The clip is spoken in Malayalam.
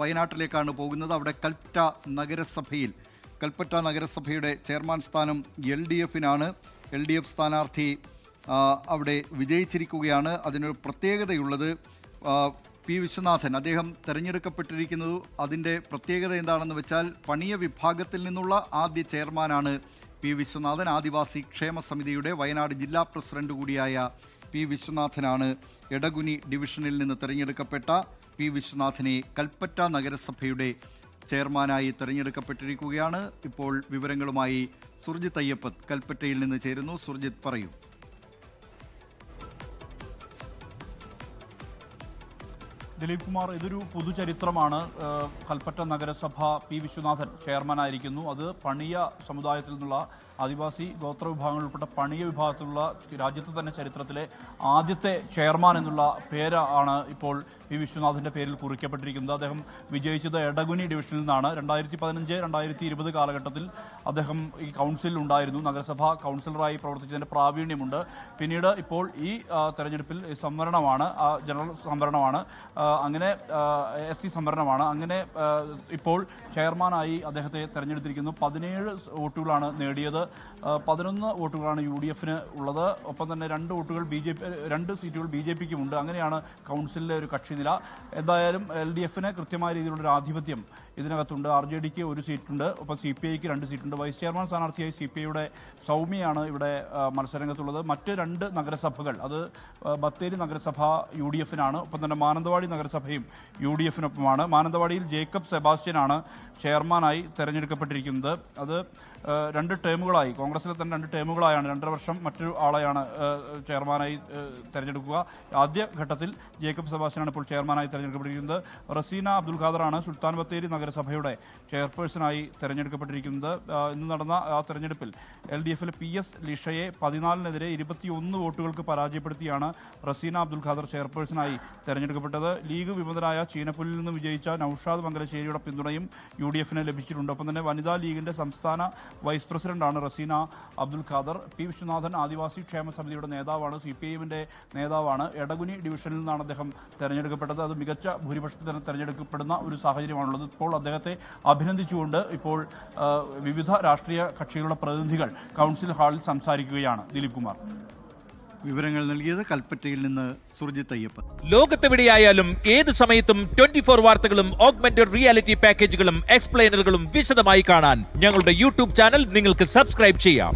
വയനാട്ടിലേക്കാണ് പോകുന്നത്. അവിടെ കൽപ്പറ്റ നഗരസഭയിൽ കൽപ്പറ്റ നഗരസഭയുടെ ചെയർമാൻ സ്ഥാനം എൽ ഡി എഫിനാണ്. എൽ ഡി എഫ് സ്ഥാനാർത്ഥി അവിടെ വിജയിച്ചിരിക്കുകയാണ്. അതിനൊരു പ്രത്യേകതയുള്ളത് പി വിശ്വനാഥൻ. അദ്ദേഹം തെരഞ്ഞെടുക്കപ്പെട്ടിരിക്കുന്നത് അതിന്റെ പ്രത്യേകത എന്താണെന്ന് വെച്ചാൽ പണിയ വിഭാഗത്തിൽ നിന്നുള്ള ആദ്യ ചെയർമാനാണ് പി വിശ്വനാഥൻ. ആദിവാസി ക്ഷേമ സമിതിയുടെ വയനാട് ജില്ലാ പ്രസിഡന്റ് കൂടിയായ പി വിശ്വനാഥനാണ് എടകുനി ഡിവിഷനിൽ നിന്ന് തിരഞ്ഞെടുക്കപ്പെട്ട പി വിശ്വനാഥനെ കൽപ്പറ്റ നഗരസഭയുടെ ചെയർമാനായി തിരഞ്ഞെടുക്കപ്പെട്ടിരിക്കുകയാണ്. ഇപ്പോൾ വിവരങ്ങളുമായി സുർജിത് അയ്യപ്പത് കൽപ്പറ്റയിൽ നിന്ന് ചേരുന്നു. സുർജിത് പറയൂ. ദിലീപ് കുമാർ ഇതൊരു പുതുചരിത്രമാണ്. കൽപ്പറ്റ നഗരസഭ പി വിശ്വനാഥൻ ചെയർമാനായിരിക്കുന്നു. അത് പണിയ സമുദായത്തിൽ നിന്നുള്ള ആദിവാസി ഗോത്ര വിഭാഗങ്ങൾ ഉൾപ്പെട്ട പണിയ വിഭാഗത്തിലുള്ള രാജ്യത്തെ തന്നെ ചരിത്രത്തിലെ ആദ്യത്തെ ചെയർമാൻ എന്നുള്ള പേരാണ് ഇപ്പോൾ പി വിശ്വനാഥിന്റെ പേരിൽ കുറിക്കപ്പെട്ടിരിക്കുന്നത്. അദ്ദേഹം വിജയിച്ചത് എടഗുനി ഡിവിഷനിൽ നിന്നാണ്. രണ്ടായിരത്തി പതിനഞ്ച് രണ്ടായിരത്തി ഇരുപത് കാലഘട്ടത്തിൽ അദ്ദേഹം ഈ കൗൺസിലിൽ ഉണ്ടായിരുന്നു. നഗരസഭ കൗൺസിലറായി പ്രവർത്തിച്ചതിന്റെ പ്രാവീണ്യമുണ്ട്. പിന്നീട് ഇപ്പോൾ ഈ തെരഞ്ഞെടുപ്പിൽ സംവരണമാണ് ജനറൽ സംവരണമാണ് അങ്ങനെ എസ് സി സംവരണമാണ്. അങ്ങനെ ഇപ്പോൾ ചെയർമാനായി അദ്ദേഹത്തെ തെരഞ്ഞെടുത്തിരിക്കുന്നു. പതിനേഴ് വോട്ടുകളാണ് നേടിയത്. പതിനൊന്ന് വോട്ടുകളാണ് യു ഡി എഫിന് ഉള്ളത്. ഒപ്പം തന്നെ രണ്ട് വോട്ടുകൾ ബി ജെ പി രണ്ട് സീറ്റുകൾ ബി ജെ പിക്കുമുണ്ട് അങ്ങനെയാണ് കൗൺസിലിലെ ഒരു കക്ഷി നില. എന്തായാലും എൽ ഡി എഫിന് കൃത്യമായ രീതിയിലുള്ള ഒരു ആധിപത്യം ഇതിനകത്തുണ്ട്. ആർ ജെ ഡിക്ക് ഒരു സീറ്റുണ്ട്. ഒപ്പം സി പി ഐക്ക് രണ്ട് സീറ്റുണ്ട്. വൈസ് ചെയർമാൻ സ്ഥാനാർത്ഥിയായി സി പി ഐയുടെ സൗമ്യയാണ് ഇവിടെ മത്സരരംഗത്തുള്ളത്. മറ്റ് രണ്ട് നഗരസഭകൾ അത് ബത്തേരി നഗരസഭ യു ഡി എഫിനാണ്. ഒപ്പം തന്നെ മാനന്തവാടി നഗരസഭയും യു ഡി എഫിനൊപ്പമാണ് മാനന്തവാടിയിൽ ജേക്കബ് സെബാസ്റ്റ്യനാണ് ചെയർമാനായി തെരഞ്ഞെടുക്കപ്പെട്ടിരിക്കുന്നത്. അത് രണ്ട് ടേമുകളായി. കോൺഗ്രസിലെ തന്നെ രണ്ട് ടേമുകളായാണ്. രണ്ടര വർഷം മറ്റൊരു ആളെയാണ് ചെയർമാനായി തിരഞ്ഞെടുക്കുക. ആദ്യ ഘട്ടത്തിൽ ജേക്കബ് സെബാസ്റ്റ്യനാണ് ഇപ്പോൾ ചെയർമാനായി തെരഞ്ഞെടുക്കപ്പെട്ടിരിക്കുന്നത്. റസീന അബ്ദുൽ ഖാദറാണ് സുൽത്താൻ ബത്തേരി നഗരസഭയുടെ ചെയർപേഴ്സണായി തെരഞ്ഞെടുക്കപ്പെട്ടിരിക്കുന്നത്. ഇന്ന് നടന്ന ആ തെരഞ്ഞെടുപ്പിൽ എൽ ഡി എഫിലെ പി എസ് ലിഷയെ പതിനാലിനെതിരെ ഇരുപത്തിയൊന്ന് വോട്ടുകൾക്ക് പരാജയപ്പെടുത്തിയാണ് റസീന അബ്ദുൽ ഖാദർ ചെയർപേഴ്സണായി തെരഞ്ഞെടുക്കപ്പെട്ടത്. ലീഗ് വിമതനായ ചീനപ്പുല്ലിൽ നിന്ന് വിജയിച്ച നൌഷാദ് മംഗലശ്ശേരിയുടെ പിന്തുണയും യു ഡി എഫിന് ലഭിച്ചിട്ടുണ്ട്. ഒപ്പം തന്നെ വനിതാ ലീഗിന്റെ സംസ്ഥാന വൈസ് പ്രസിഡന്റാണ് റസീന അബ്ദുൽ ഖാദർ. പി. വിശ്വനാഥൻ ആദിവാസി ക്ഷേമ സമിതിയുടെ നേതാവാണ്. സി പി എമ്മിന്റെ നേതാവാണ്. എടകുനി ഡിവിഷനിൽ നിന്നാണ് അദ്ദേഹം തെരഞ്ഞെടുക്കപ്പെട്ടത്. അത് മികച്ച ഭൂരിപക്ഷത്തിൽ തന്നെ തെരഞ്ഞെടുക്കപ്പെടുന്ന ഒരു സാഹചര്യമാണുള്ളത്. ഇപ്പോൾ അദ്ദേഹത്തെ അഭിനന്ദിച്ചുകൊണ്ട് ഇപ്പോൾ വിവിധ രാഷ്ട്രീയ കക്ഷികളുടെ പ്രതിനിധികൾ കൗൺസിൽ ഹാളിൽ സംസാരിക്കുകയാണ് ദിലീപ് കുമാർ. വിവരങ്ങൾ നൽകിയത് കൽപ്പറ്റയിൽ നിന്ന് സുർജിത് അയ്യപ്പത്ത് ലോകത്തെവിടെയായാലും ഏത് സമയത്തും ട്വന്റി ഫോർ വാർത്തകളും ഓഗ്മെന്റഡ് റിയാലിറ്റി പാക്കേജുകളും എക്സ്പ്ലെയിനറുകളും വിശദമായി കാണാൻ ഞങ്ങളുടെ യൂട്യൂബ് ചാനൽ നിങ്ങൾക്ക് സബ്സ്ക്രൈബ് ചെയ്യാം.